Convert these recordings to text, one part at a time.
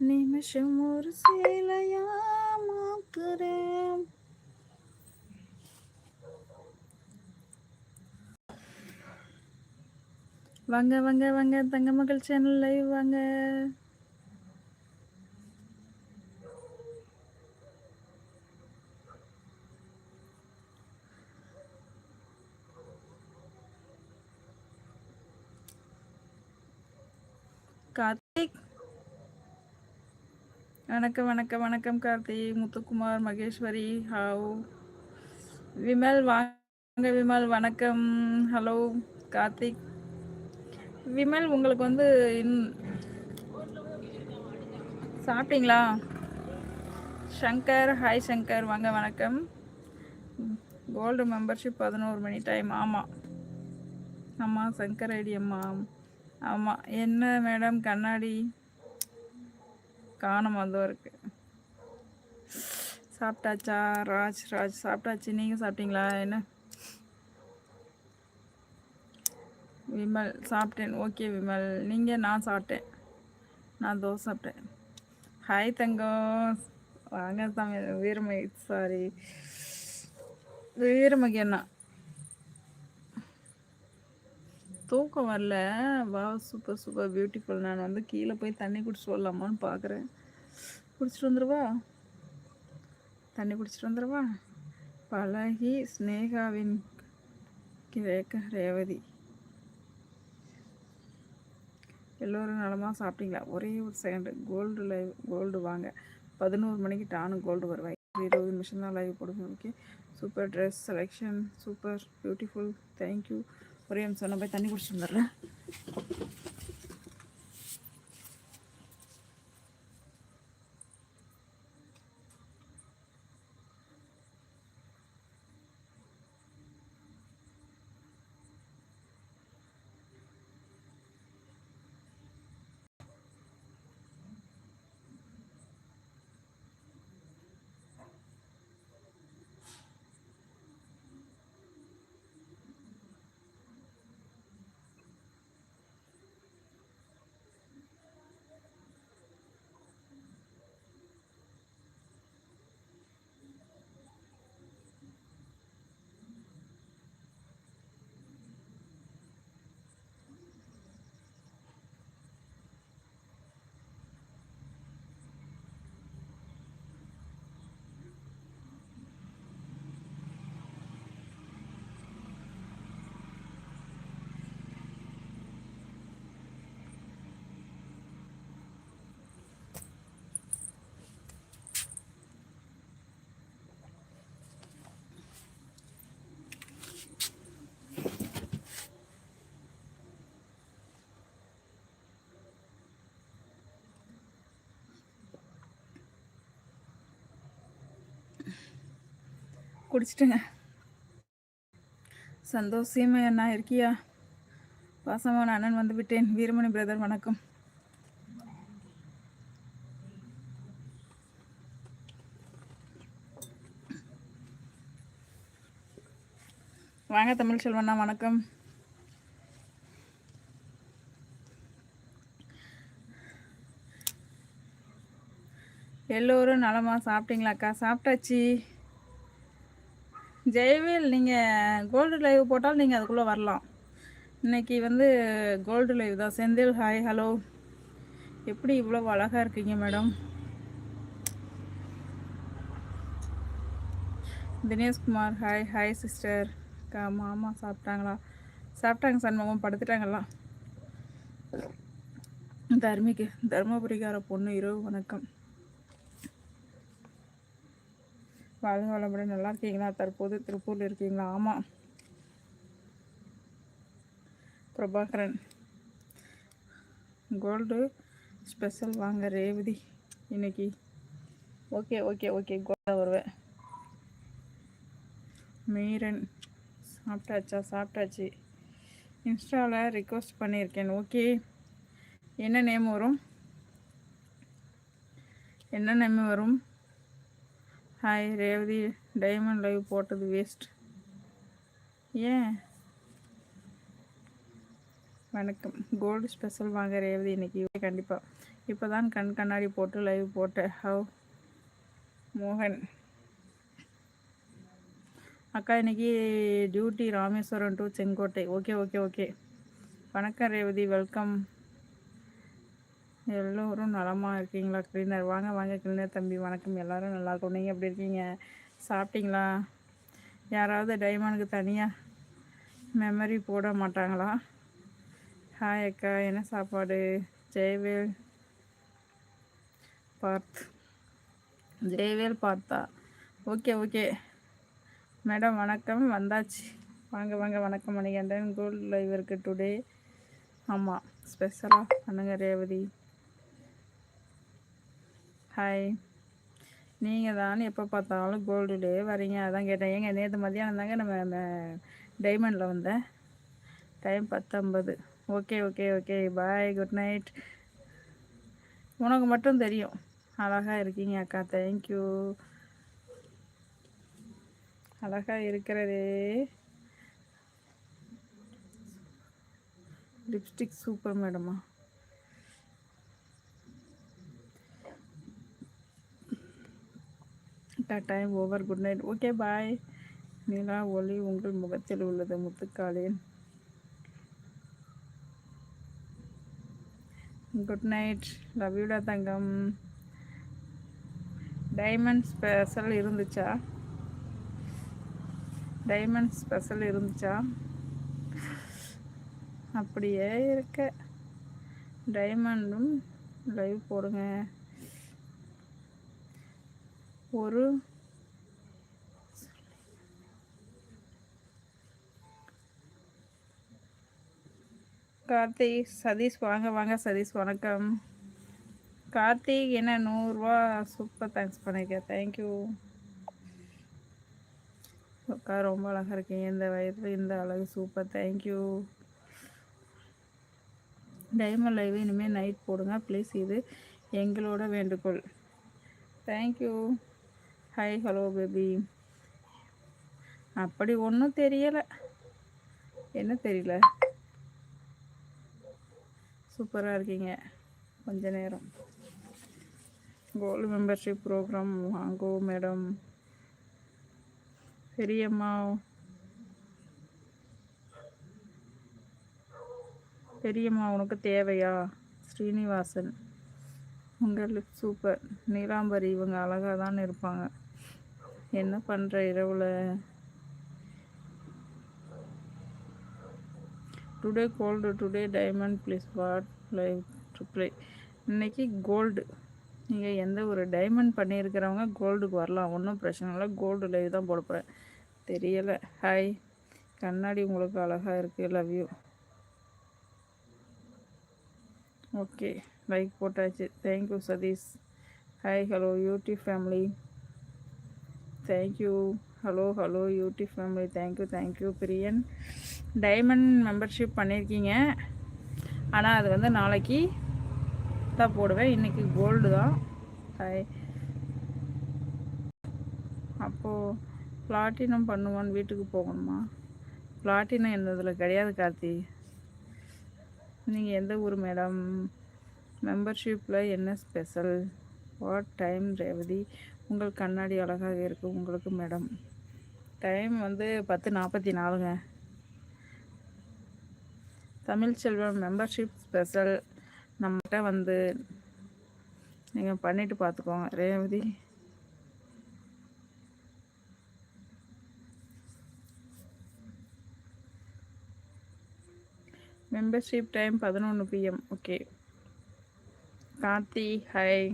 நிமிஷம் ஒரு சேலையா மாக்குறேன் வாங்க வாங்க வாங்க. தங்க மகள் சேனல் லைவ் வாங்க. கார்த்திக் வணக்கம் வணக்கம் வணக்கம் கார்த்தி முத்துக்குமார் மகேஸ்வரி ஹாவ். விமல் வாங்க விமல் வணக்கம். ஹலோ கார்த்திக். விமல் உங்களுக்கு வந்து இன்- சாப்பிட்டீங்களா? சங்கர் ஹாய் சங்கர். வாங்க வணக்கம். கோல்டு மெம்பர்ஷிப் பதினோரு மணி டைம். ஆமாம் ஆமாம் சங்கர் ஐடி அம்மா. ஆமாம் என்ன மேடம் கண்ணாடி? காணமாக தான் இருக்குது சாப்பிட்டாச்சா? ராஜ் ராஜ் சாப்பிட்டாச்சு. நீங்கள் சாப்பிட்டீங்களா? என்ன? விமல் சாப்பிட்டேன். ஓகே விமல். நீங்கள் நான் சாப்பிட்டேன். நான் தோசை சாப்பிட்டேன். ஹாய் தங்கம். வாங்க தமிழ் வீரமகி சாரி வீரமகி அண்ணா. தூக்கம் வரல. வா சூப்பர் சூப்பர் பியூட்டிஃபுல் நான் வந்து கீழே போய் தண்ணி குடிச்சிட்டு வரலாமான்னு பார்க்குறேன் குடிச்சிட்டு வந்துடுவா தண்ணி குடிச்சிட்டு வந்துடுவா பழகி ஸ்னேகாவின் கிழக்க ரேவதி. எல்லோரும் நலமாக சாப்பிட்டீங்களா? ஒரே ஒரு செகண்ட் கோல்டு லைவ் கோல்டு வாங்க. பதினோரு மணிக்கு டானும் கோல்டு வருவாய். இருபது நிமிஷம் தான் லைவ் போடுங்க okay super dress selection super beautiful thank you ஒரே நிமிஷம் நான் போய் தண்ணி குடிச்சிட்டு வந்துடுறேன். குடிச்சிட்டுங்க. சந்தோஷமே அண்ணா இருக்கியா? பாசமான அண்ணன் வந்து விட்டேன். வீரமணி பிரதர் வணக்கம். வாங்க தமிழ் செல்வண்ணா வணக்கம். எல்லோரும் நலமா சாப்பிட்டீங்களாக்கா? சாப்பிட்டாச்சு. ஜெயவேல் நீங்கள் கோல்டு லைவ் போட்டால் நீங்கள் அதுக்குள்ளே வரலாம். இன்னைக்கு வந்து கோல்டு லைவ் தான். செந்தில் ஹாய் ஹலோ எப்படி இவ்வளோ அழகாக இருக்கீங்க madam Dineshkumar hi hi sister அக்கா மாமா சாப்பிட்டாங்களா? சாப்பிட்டாங்க சண்முகம். படுத்துட்டாங்களா? தர்மிக்கு தர்மபுரிக்கார பொண்ணு இரவு வணக்கம். வாழ்க வளமுடன் நல்லா இருக்கீங்களா? தற்போது திருப்பூரில் இருக்கீங்களா? ஆமாம் பிரபாகரன். கோல்டு ஸ்பெஷல் வாங்க ரேவதி. இன்னைக்கு ஓகே ஓகே ஓகே. கோல்டா வருவேன். மீரன். சாப்பிட்டாச்சா? சாப்பிட்டாச்சு. இன்ஸ்டாவில் ரிக்வஸ்ட் பண்ணியிருக்கேன். ஓகே. என்ன நேம் வரும்? என்ன நேம் வரும்? ஹாய் ரேவதி டைமண்ட் லைவ் போட்டது வேஸ்ட் ஏன்? வணக்கம். கோல்டு ஸ்பெஷல் வாங்க ரேவதி இன்னைக்கு. கண்டிப்பாக இப்போ தான் கண் கண்ணாடி போட்டு லைவ் போட்டேன். ஹவ் மோகன். அக்கா இன்னைக்கு duty Rameswaram to Sengottai. Okay okay okay வணக்கம் ரேவதி வெல்கம் எல்லோரும் நலமாக இருக்கீங்களா? கிளீனர். வாங்க வாங்க கிளீனர் தம்பி. வணக்கம். எல்லாரும் நல்லா இருக்கும். நீங்கள் எப்படி இருக்கீங்க? சாப்பிட்டீங்களா? யாராவது டைமண்டுக்கு தனியாக மெமரி போட மாட்டாங்களா? ஹாய் அக்கா. என்ன சாப்பாடு? ஜெயவேல் பார்த். ஜெயவேல் பார்த்தா. Okay okay. மேடம் வணக்கம். வந்தாச்சு. வாங்க வாங்க. வணக்கம் மணிகண்டன். கோல்ட் லைவ் இருக்குது டுடே ஆமாம் ஸ்பெஷலாக பண்ணுங்க ரேவதி. ஹாய் நீங்கள் தான் எப்போ பார்த்தாலும் கோல்டுலே வரீங்க அதான் கேட்டேன். ஏங்க நேற்று மத்தியானம் தாங்க நம்ம டைமண்டில் வந்தேன் டைம் பத்தொம்பது okay okay okay bye good night உனக்கு மட்டும் தெரியும். அழகாக இருக்கீங்க அக்கா. தேங்க்யூ அழகாக இருக்கிறதே. Lipstick super மேடமா time over good night okay bye நிலா ஒளி உங்கள் முகத்தில் உள்ளது முத்துக்காலேன். குட் நைட் லவ் யூடா தங்கம். டைமண்ட் ஸ்பெஷல் இருந்துச்சா? டைமண்ட் ஸ்பெஷல் இருந்துச்சா? அப்படியே இருக்க. டைமண்டும் லைவ் போடுங்க. ஒரு கார்த்திக் சதீஷ் வாங்க வாங்க சதீஷ் வணக்கம். கார்த்திக் என்ன நூறுரூவா சூப்பர் தேங்க்ஸ் பண்ணியிருக்கேன் தேங்க்யூ அக்கா ரொம்ப அழகாக இருக்கீங்க. இந்த வயதில் இந்த அழகு super thank you diamond live இனிமேல் நைட் போடுங்க. ப்ளீஸ் இது எங்களோட வேண்டுகோள். தேங்க்யூ ஹாய் ஹலோ பேபி அப்படி ஒன்றும் தெரியலை. என்ன தெரியல? சூப்பராக இருக்கீங்க. கொஞ்ச நேரம். கோல்டு மெம்பர்ஷிப் ப்ரோக்ராம் வாங்கோ மேடம் பெரியம்மா. பெரியம்மா உனக்கு தேவையா? ஸ்ரீனிவாசன். உங்கள் லிப் சூப்பர் நீலாம்பரி இவங்க அழகாக தான் இருப்பாங்க. என்ன பண்ணுற இரவில்? Today gold today diamond please what live to play இன்னைக்கு கோல்டு நீங்கள் எந்த ஒரு டைமண்ட் பண்ணியிருக்கிறவங்க கோல்டுக்கு வரலாம். ஒன்றும் பிரச்சனை இல்லை. கோல்டு லைவ் தான் போட போகிறேன் தெரியலை. ஹாய் கண்ணாடி உங்களுக்கு அழகாக இருக்குது லவ் யூ ஓகே லைக் போட்டாச்சு. Thank you Sathish hi hello YouTube family thank you hello hello YouTube family thank you thank you Priyan diamond membership பண்ணியிருக்கீங்க ஆனால் அது வந்து நாளைக்கு தான் போடுவேன். இன்றைக்கி கோல்டு தான். ஹாய் அப்போது பிளாட்டினம் பண்ணுவான்னு வீட்டுக்கு போகணுமா? பிளாட்டினம் என்னதில் கிடையாது கார்த்தி. நீங்கள் எந்த ஊர் மேடம் மெம்பர்ஷிப்பில் என்ன ஸ்பெஷல் வாட் டைம் ரேவதி? உங்கள் கண்ணாடி அழகாக இருக்குது உங்களுக்கு மேடம். டைம் வந்து பத்து நாற்பத்தி நாலுங்க தமிழ் செல்வம் மெம்பர்ஷிப் ஸ்பெஷல் நம்மகிட்ட வந்து நீங்கள் பண்ணிட்டு பார்த்துக்கோங்க ரேவதி. மெம்பர்ஷிப் டைம் பதினொன்று பிஎம் ஓகே கார்த்தி ஹாய்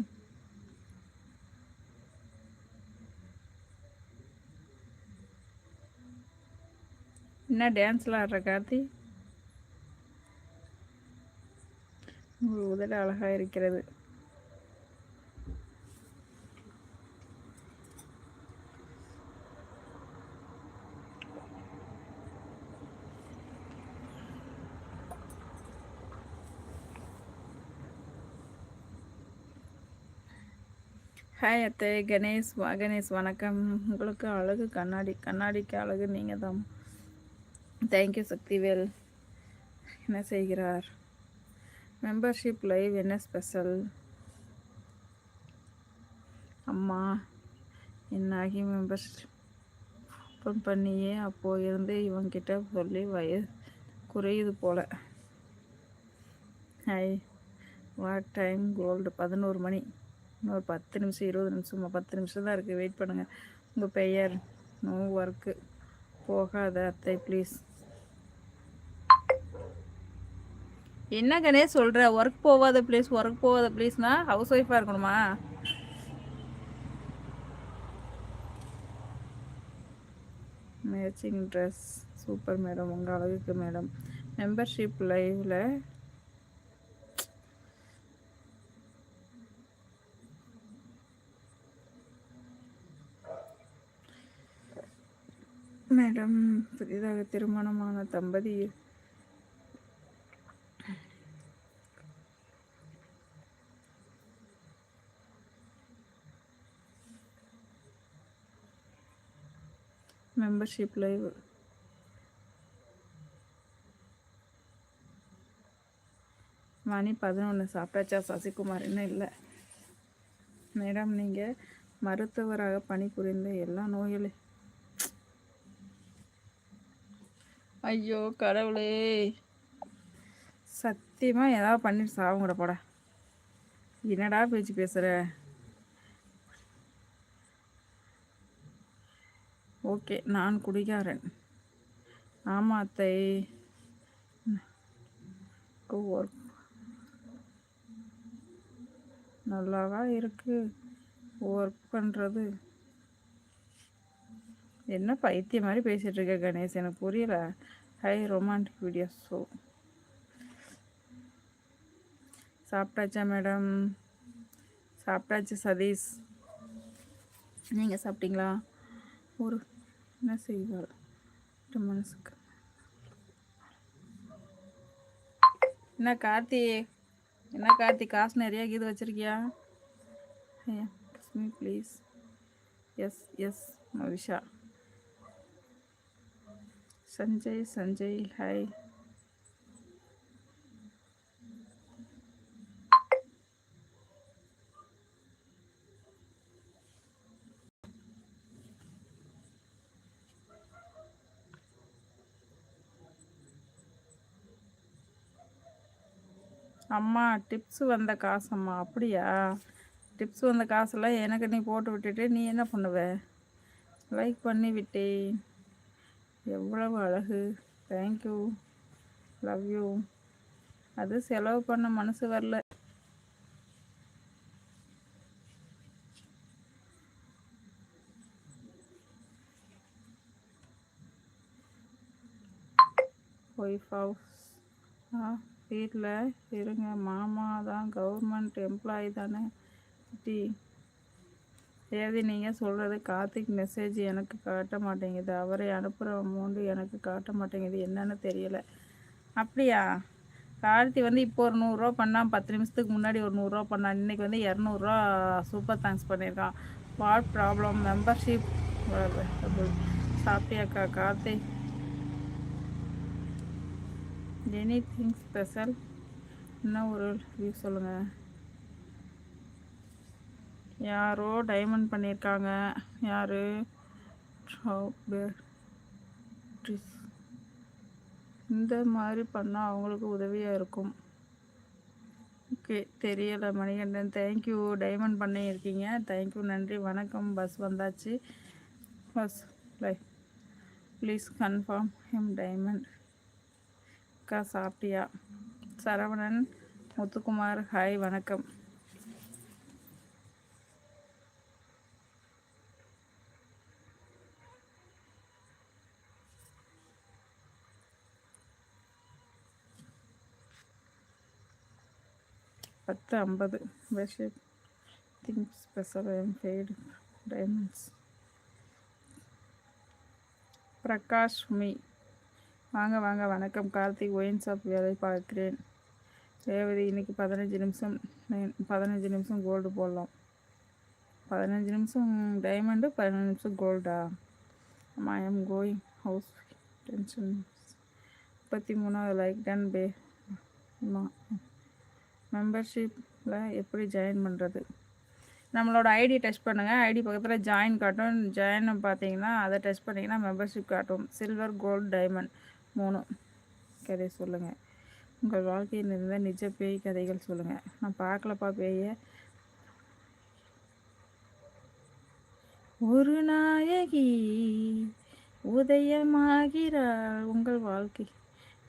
என்ன டான்ஸ்லாம் ஆடுற கார்த்தி? உங்கள் உதடு அழகாக இருக்கிறது. ஹாய் அத்தை கணேஷ் கணேஷ் வணக்கம். உங்களுக்கு அழகு கண்ணாடி கண்ணாடிக்கு அழகு நீங்கள் தான் தேங்க்யூ சக்திவேல் என்ன செய்கிறார்? மெம்பர்ஷிப் லைவ் என்ன ஸ்பெஷல் அம்மா என்னாகி மெம்பர்ஷிப் ஓப்பன் பண்ணியே அப்போது இருந்து இவங்கிட்ட சொல்லி வயது குறையுது போல். ஹை வாட் டைம் கோல்டு பதினோரு மணி. இன்னொரு பத்து நிமிஷம் இருபது நிமிஷமா பத்து நிமிஷம் தான் இருக்குது வெயிட் பண்ணுங்கள் உங்கள் பெயர்? நோ ஒர்க்கு போகாத அத்தை ப்ளீஸ் என்ன கணேஷ் சொல்கிற ஒர்க் போகாத ப்ளீஸ் ஒர்க் போகாத ப்ளீஸ்னா ஹவுஸ் ஒய்ஃபாக இருக்கணுமா? மேட்சிங் ட்ரெஸ் சூப்பர் மேடம் உங்கள் அழகுக்கு மேடம் மெம்பர்ஷிப் லைவில் மேடம் புதிதாக திருமணமான தம்பதி மெம்பர்ஷிப் லைவ் மணி பதினொன்று சாப்பிட்டாச்சா சசிகுமார் என்ன இல்லை. மேடம் நீங்கள் மருத்துவராக பணிபுரிந்த எல்லா நோயாளி ஐயோ கடவுளே. சத்தியமாக ஏதாவது பண்ணிட்டு சாவுங்கட போட. என்னடா பேச்சு பேசுகிற ஓகே நான் குடிகாரன். ஆமாம் அத்தை. ஒர்க் நல்லாவா இருக்குது ஒர்க் பண்ணுறது என்ன பைத்தியம் மாதிரி பேசிகிட்டு இருக்க கணேஷ் எனக்கு புரியல. ஹை ரொமான்டிக் வீடியோ ஷோ சாப்பிட்டாச்சா மேடம் சாப்பிட்டாச்சு சதீஷ். நீங்கள் சாப்பிட்டீங்களா? ஒரு என்ன செய்வார் மனசுக்கு என்ன கார்த்தி என்ன கார்த்தி காசு நிறையா கீது வச்சிருக்கியா me please yes yes Mavisha Sanjay Sanjay hi அம்மா டிப்ஸ் வந்த காசம்மா அப்படியா? டிப்ஸ் வந்த காசெல்லாம் எனக்கு நீ போட்டு விட்டுட்டு நீ என்ன பண்ணுவ? லைக் பண்ணி விட்டேன். எவ்வளவு அழகு. தேங்க்யூ லவ் யூ அது செலவு பண்ண மனசு வரல. ஒய்ஃப் ஹவுஸ் ஆ? வீட்டில் இருங்க. மாமா தான் கவர்மெண்ட் எம்ப்ளாயி தானே. டி ஏது நீங்கள் சொல்கிறது கார்த்திக் மெசேஜ் எனக்கு காட்ட மாட்டேங்குது. அவரை அனுப்புகிற அமௌண்ட்டு எனக்கு காட்ட மாட்டேங்குது. என்னன்னு தெரியலை. அப்படியா? கார்த்தி வந்து இப்போ ஒரு நூறுரூவா பண்ணால் பத்து நிமிஷத்துக்கு முன்னாடி ஒரு நூறுரூவா பண்ணான் இன்றைக்கி வந்து இரநூறுவா சூப்பர் தேங்க்ஸ் பண்ணியிருக்கான். வாட் ப்ராப்ளம் மெம்பர்ஷிப் சாப்பிட்டியாக்கா கார்த்திக் எனி திங் ஸ்பெஷல் இன்னும் ஒரு ரிவ்யூ சொல்லுங்கள் யாரோ டைமண்ட் பண்ணியிருக்காங்க யார்? இந்த மாதிரி பண்ணால் அவங்களுக்கு உதவியாக இருக்கும். ஓகே தெரியலை மணிகண்டன். தேங்க்யூ டைமண்ட் பண்ணியிருக்கீங்க. தேங்க்யூ நன்றி வணக்கம். பஸ் வந்தாச்சு. Bus life please confirm him diamond அக்கா சாப்பிட்டியா? சரவணன் முத்துக்குமார் ஹாய் வணக்கம். பத்து ஐம்பது. Bedsheet think special M fade diamonds Prakash me வாங்க வாங்க. வணக்கம். கார்த்திக் ஒயின் ஷாப் வேலை பார்க்கிறேன். ரேவதி இன்றைக்கி பதினஞ்சு நிமிஷம் பதினஞ்சு நிமிஷம் கோல்டு போடலாம். பதினஞ்சு நிமிஷம் டைமண்டு பதினஞ்சு நிமிஷம் கோல்டா ஆமாம் I am going house tension முப்பத்தி மூணாவது லைக் டன் பே ஆமாம் மெம்பர்ஷிப்பில் எப்படி ஜாயின் பண்ணுறது நம்மளோட ஐடி டச் பண்ணுங்கள் ஐடி பக்கத்தில் ஜாயின் காட்டும். ஜாயின் பார்த்தீங்கன்னா அதை டச் பண்ணிங்கன்னா மெம்பர்ஷிப் காட்டும். சில்வர் கோல்டு டைமண்ட் மூணு. கதை சொல்லுங்கள் உங்கள் வாழ்க்கையில் இருந்த நிஜ பேய் கதைகள் சொல்லுங்கள் நான் பார்க்கலப்பா பேய. ஒரு நாயகி உதயமாகிறாள் உங்கள் வாழ்க்கை.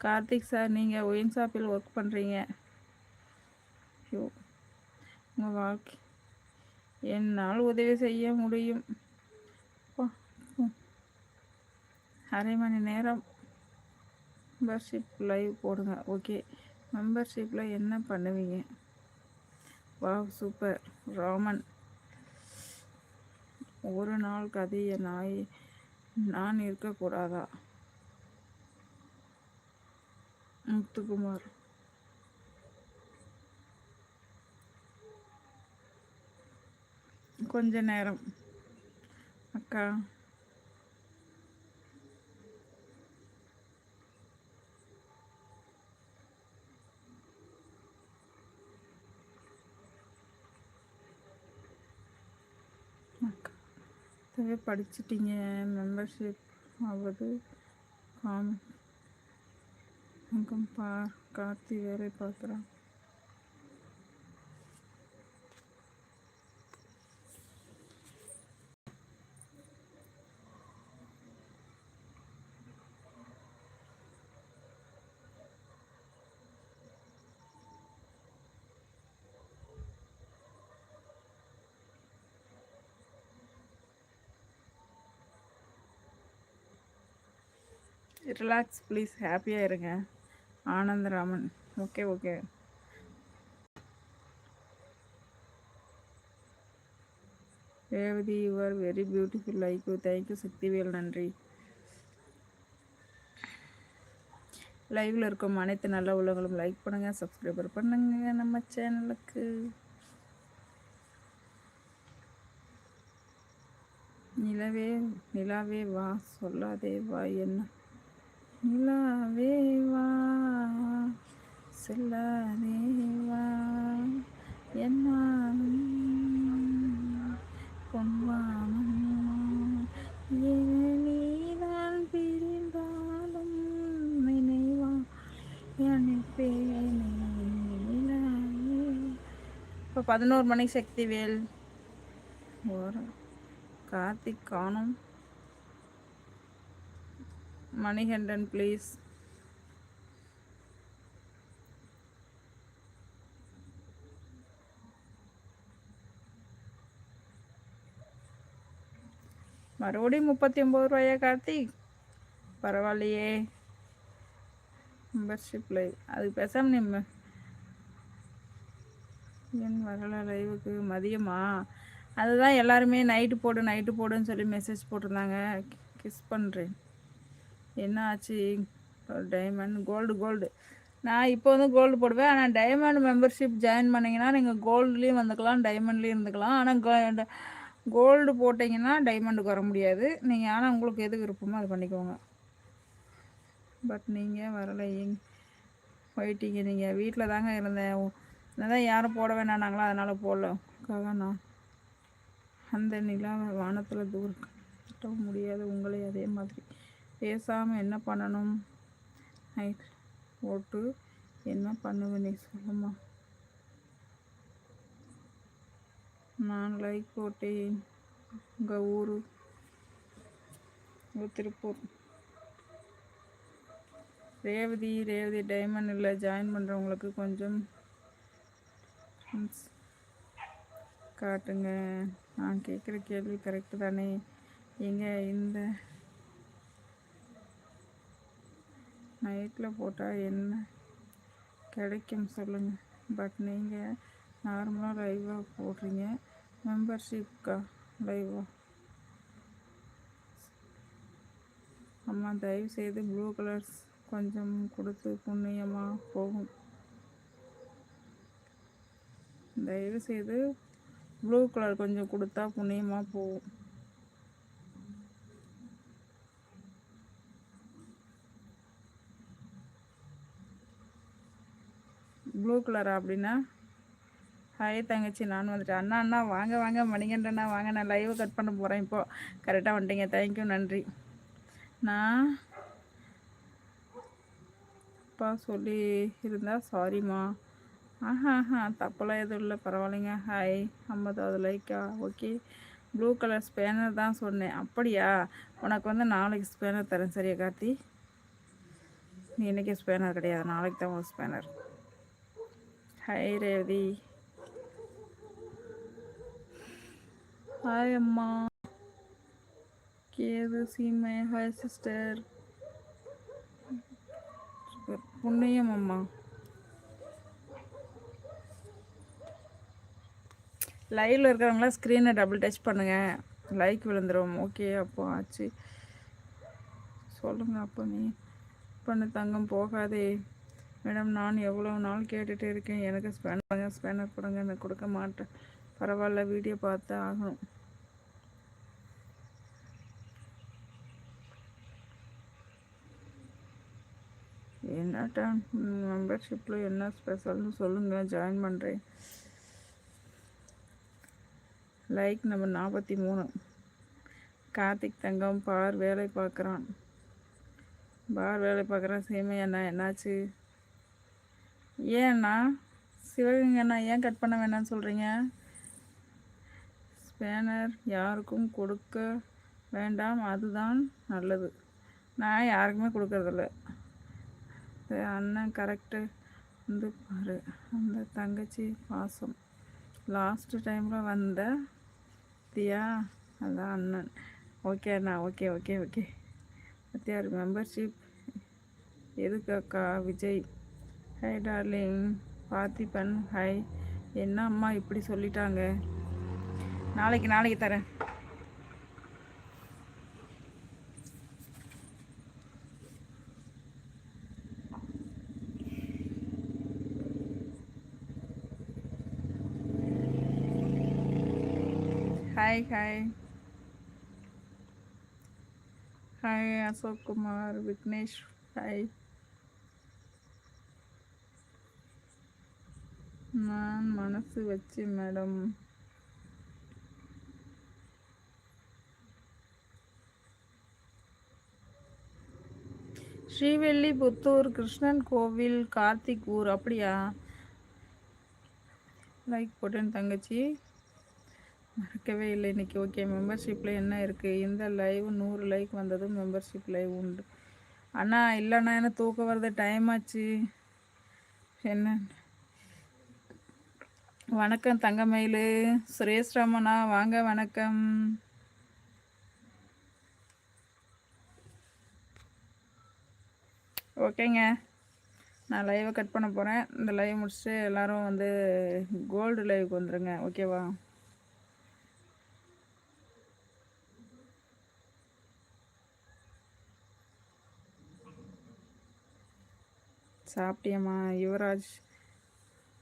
கார்த்திக் சார் நீங்கள் ஒயின் ஷாப்பில் ஒர்க் பண்ணுறீங்க ஐயோ உங்கள் வாழ்க்கை. என்னால் உதவி செய்ய முடியும். அரை மணி நேரம். மெம்பர்ஷிப் லைவ் போடுங்க. ஓகே மெம்பர்ஷிப்பில் என்ன பண்ணுவீங்க? வா சூப்பர் ராமன் ஒரு நாள் கதையை நாய் நான் இருக்கக்கூடாதா? முத்துக்குமார். கொஞ்ச நேரம். அக்கா. அக்கா படிச்சிட்டிங்க. மெம்பர்ஷிப் ஆகுது காம் பா கார்த்தி வேலை பார்க்குறான் ரிலாக்ஸ் ப்ளீஸ் ஹாப்பியாக இருங்க. Anandaraman. Okay okay Revathi you are very beautiful like you thank you Sakthivel நன்றி. லைவில் இருக்கும் அனைத்து நல்ல உள்ளவங்களும் லைக் பண்ணுங்கள் சப்ஸ்கிரைபர் பண்ணுங்கள் நம்ம சேனலுக்கு நிலவே நிலாவே வா சொல்லாதே வா என்ன? நிலாவேவா வா என்ன என்னாலும் பொன்வானம் நீதான் பிரிந்தாலும் நினைவா. அனுப்பேனே இப்போ பதினோரு மணி சக்தி வேல் கார்த்திக் காணும். மணிகண்டன் ப்ளீஸ் மறுபடியும் முப்பத்தி ஒம்பது ரூபாயா கார்த்திக்? பரவாயில்லையே. மெம்பர்ஷிப் லைவ் அது பேசாமல் நீ என் வரல லைவுக்கு மதியமா? அதுதான் எல்லாருமே நைட்டு போடு நைட்டு போடுன்னு சொல்லி மெசேஜ் போட்டிருந்தாங்க. கிஸ் பண்ணுறேன் என்ன ஆச்சு டைமண்ட் கோல்டு கோல்டு நான் இப்போ வந்து கோல்டு போடுவேன். ஆனால் டைமண்ட் மெம்பர்ஷிப் ஜாயின் பண்ணிங்கன்னா நீங்கள் கோல்டுலேயும் வந்துக்கலாம் டைமண்ட்லேயும் இருந்துக்கலாம். ஆனால் கோல்டு போட்டிங்கன்னா டைமண்டுக்கு வர முடியாது. நீங்கள் ஆனால் உங்களுக்கு எது விருப்பமோ அது பண்ணிக்கோங்க. பட் நீங்கள் வரலையே போயிட்டீங்க. நீங்கள் வீட்டில் தாங்க இருந்தேன். அதான் யாரும் போட வேணானாங்களோ அதனால் போடல. நான் அந்த நிலா வானத்தில் தூரம் முடியாது. உங்களே அதே மாதிரி. பேசாமல் என்ன பண்ணணும்? நைட் ஓட்டு. என்ன பண்ணுவேன் நீ சொல்லுமா? நான் லைக் போட்டேன் உங்கள் ஊர். திருப்பூர். ரேவதி ரேவதி டைமண்டில் ஜாயின் பண்ணுறவங்களுக்கு கொஞ்சம் காட்டுங்க. நான் கேட்குற கேள்வி கரெக்டு தானே. எங்கே இந்த நைட்டில் போட்டால் என்ன? கிடைக்கும் சொல்லுங்கள் பட் நீங்கள் நார்மலாக லைவாக போடுறீங்க. மெம்பர்ஷிப்க்கா லைவாக அம்மா தயவு செய்து ப்ளூ கலர்ஸ் கொஞ்சம் கொடுத்து புண்ணியமாக போகும். தயவு செய்து ப்ளூ கலர் கொஞ்சம் கொடுத்தா புண்ணியமாக போகும். ப்ளூ கலரா அப்படின்னா ஹாய் தங்கச்சி நான் வந்துட்டேன். அண்ணா அண்ணா வாங்க வாங்க மணிகண்டண்ணா வாங்க. நான் லைவ் கட் பண்ண போகிறேன் இப்போது கரெக்டாக வந்துட்டீங்க. தேங்க்யூ நன்றி. நான் அப்பா சொல்லி இருந்தால் சாரிம்மா ஆஹா ஆஹா தப்பெல்லாம் எதுவும் இல்லை. பரவாயில்லைங்க. ஹாய் ஐம்பதாவது லைக்கா ஓகே ப்ளூ கலர் ஸ்பேனர் தான் சொன்னேன். அப்படியா? உனக்கு வந்து நாளைக்கு ஸ்பேனர் தரேன். சரியா கார்த்தி? நீ இன்றைக்கி ஸ்பேனர் கிடையாது. நாளைக்கு தான் ஒரு ஸ்பேனர் ஹாய் ரேவதி ஹாய் அம்மா. கேது சீமை ஹாய் சிஸ்டர். புண்ணியம் அம்மா. லைவில் இருக்கிறவங்களாம் ஸ்க்ரீனை டபுள் டச் பண்ணுங்கள் லைக் விழுந்துடும் ஓகே அப்போ ஆச்சு. சொல்லுங்கள் அப்போ நீ. பண்ணு தங்கம் போகாதே. மேடம் நான் எவ்வளோ நாள் கேட்டுகிட்டு இருக்கேன். எனக்கு ஸ்பேனர் கொடுங்க ஸ்பேனர் கொடுங்க. எனக்கு கொடுக்க மாட்டேன். பரவாயில்ல வீடியோ பார்த்து ஆகணும். என்ன மெம்பர்ஷிப்பில் என்ன ஸ்பெஷல்னு சொல்லுங்கள் ஜாயின் பண்ணுறேன் லைக் நம்பர் நாற்பத்தி மூணு. கார்த்திக் தங்கம் பார் வேலை பார்க்குறான். பார் வேலை பார்க்குறான். சேமை அண்ணா என்னாச்சு? ஏண்ணா சிவகங்கை அண்ணா ஏன் கட் பண்ண வேணாம்னு சொல்கிறீங்க ஸ்பேனர் யாருக்கும் கொடுக்க வேண்டாம். அதுதான் நல்லது. நான் யாருக்குமே கொடுக்கறதில்ல. அண்ணன் கரெக்டு வந்து பாரு அந்த தங்கச்சி பாசம். லாஸ்ட்டு டைமில் வந்த தியா அதான் அண்ணன். ஓகே அண்ணா ஓகே ஓகே ஓகே பத்தியார் membership எதுக்காக்கா Vijay? Hi darling Parthiban hi என்ன அம்மா இப்படி சொல்லிட்டாங்க? நாளைக்கு நாளைக்கு தரேன். Hi hi hi Ashok Kumar Vignesh hi நான் மனசு வச்சு மேடம். ஸ்ரீவெல்லிபுத்தூர் கிருஷ்ணன் கோவில் கார்த்திக் ஊர் அப்படியா? லைக் போட்டேன் தங்கச்சி. மறக்கவே இல்லை இன்றைக்கி ஓகே மெம்பர்ஷிப்பில் என்ன இருக்குது இந்த லைவ் நூறு லைக் வந்ததும் மெம்பர்ஷிப் லைவ் உண்டு. அண்ணா இல்லைண்ணா என்ன தூக்கம் வருது. டைம் ஆச்சு. என்ன? வணக்கம் தங்கமயில். சுரேஷ் ராமண்ணா வாங்க வணக்கம். ஓகேங்க. நான் லைவை கட் பண்ண போகிறேன் இந்த லைவ் முடிச்சுட்டு எல்லோரும் வந்து கோல்டு லைவுக்கு வந்துடுங்க ஓகேவா? சாப்பிட்டியம்மா யுவராஜ்.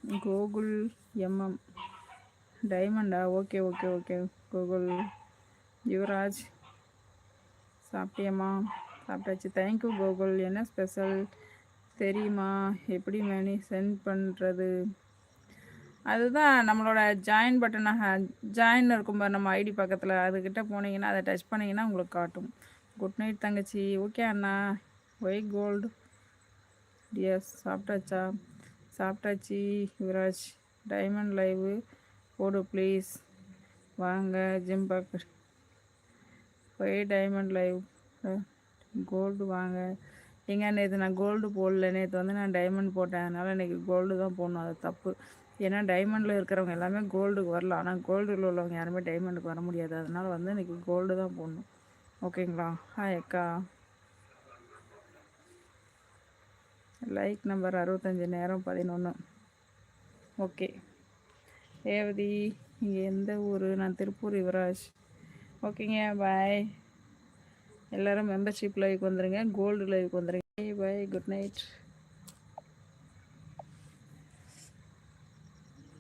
கோகுல் எம்எம். டைமண்டா? Okay okay okay. Gokul Yuvaraj சாப்பிட்டியம்மா? சாப்பிட்டாச்சு. Thank you Gokul. என்ன ஸ்பெஷல் தெரியுமா? எப்படி மணி சென்ட் பண்ணுறது அதுதான் நம்மளோட ஜாயின் பட்டனை ஜாயின் இருக்கும் பாரு நம்ம ஐடி பக்கத்தில். அதுக்கிட்ட போனீங்கன்னா அதை டச் பண்ணிங்கன்னா உங்களுக்கு காட்டும். குட் நைட் தங்கச்சி. ஓகே அண்ணா. ஒய் கோல்டு டியஸ் சாப்பிட்டாச்சா? சாப்பிட்டாச்சு யுவராஜ். டைமண்ட் லைவு போடு ப்ளீஸ் வாங்க ஜிம் பார்க்க. போய் டைமண்ட் லைவ் கோல்டு வாங்க. எங்க நேற்று நான் கோல்டு போடல. நேற்று வந்து நான் டைமண்ட் போட்டேன். அதனால் இன்றைக்கி கோல்டு தான் போடணும். அது தப்பு. ஏன்னா டைமண்டில் இருக்கிறவங்க எல்லாமே கோல்டுக்கு வரலாம் ஆனால் கோல்டில் உள்ளவங்க யாருமே டைமண்டுக்கு வர முடியாது. அதனால் வந்து இன்றைக்கி கோல்டு தான் போடணும். ஓகேங்களா ஹாய் அக்கா. லைக் நம்பர் அறுபத்தஞ்சி நேரம் பதினொன்று ஓகே ரேவதி இங்கே எந்த ஊர்? நான் திருப்பூர் யுவராஜ். ஓகேங்க பாய் எல்லோரும் மெம்பர்ஷிப் லைவுக்கு வந்துடுங்க கோல்டு லைவுக்கு வந்துடுங்க பாய் குட் நைட்